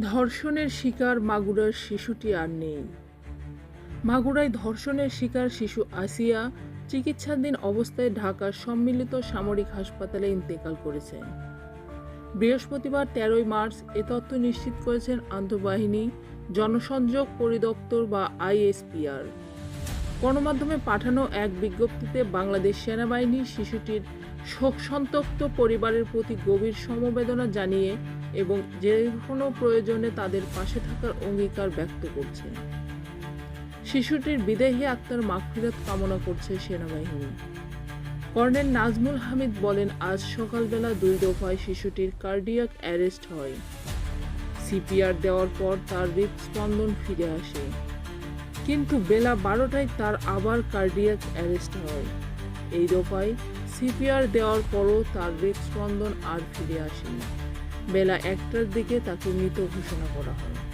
ধর্ষণের শিকার মাগুরার শিশুটি আর নেই। মাগুরায় ধর্ষণের শিকার শিশু আসিয়া চিকিৎসাধীন অবস্থায় ঢাকার সম্মিলিত সামরিক হাসপাতালে ইন্তেকাল করেছেন বৃহস্পতিবার তেরোই মার্চ এ তথ্য নিশ্চিত করেছেন আন্তঃবাহিনী, জনসংযোগ পরিদপ্তর বা আইএসপিআর। গণমাধ্যমে পাঠানো এক বিজ্ঞপ্তিতে বাংলাদেশ সেনাবাহিনী শিশুটির শোকসন্তপ্ত পরিবারের প্রতি গভীর সমবেদনা জানিয়ে এবং যে কোনো প্রয়োজনে তাদের পাশে থাকার অঙ্গীকার ব্যক্ত করছে। শিশুটির বিদেহী আত্মার মাগফিরাত কামনা করছে সেনাবাহিনী। কর্নেল নাজমুল হামিদ বলেন, আজ সকালবেলা দুই দফায় শিশুটির কার্ডিয়াক অ্যারেস্ট হয়। সিপিআর দেওয়ার পর তার হৃদস্পন্দন ফিরে আসে। কিন্তু বেলা বারোটায় তার আবার কার্ডিয়াক অ্যারেস্ট হয়। এই দফায় সিপিআর দেওয়ার পরও তার হৃদস্পন্দন আর ফিরে আসেনি। বেলা একটার দিকে তাকে মৃত ঘোষণা করা হয়।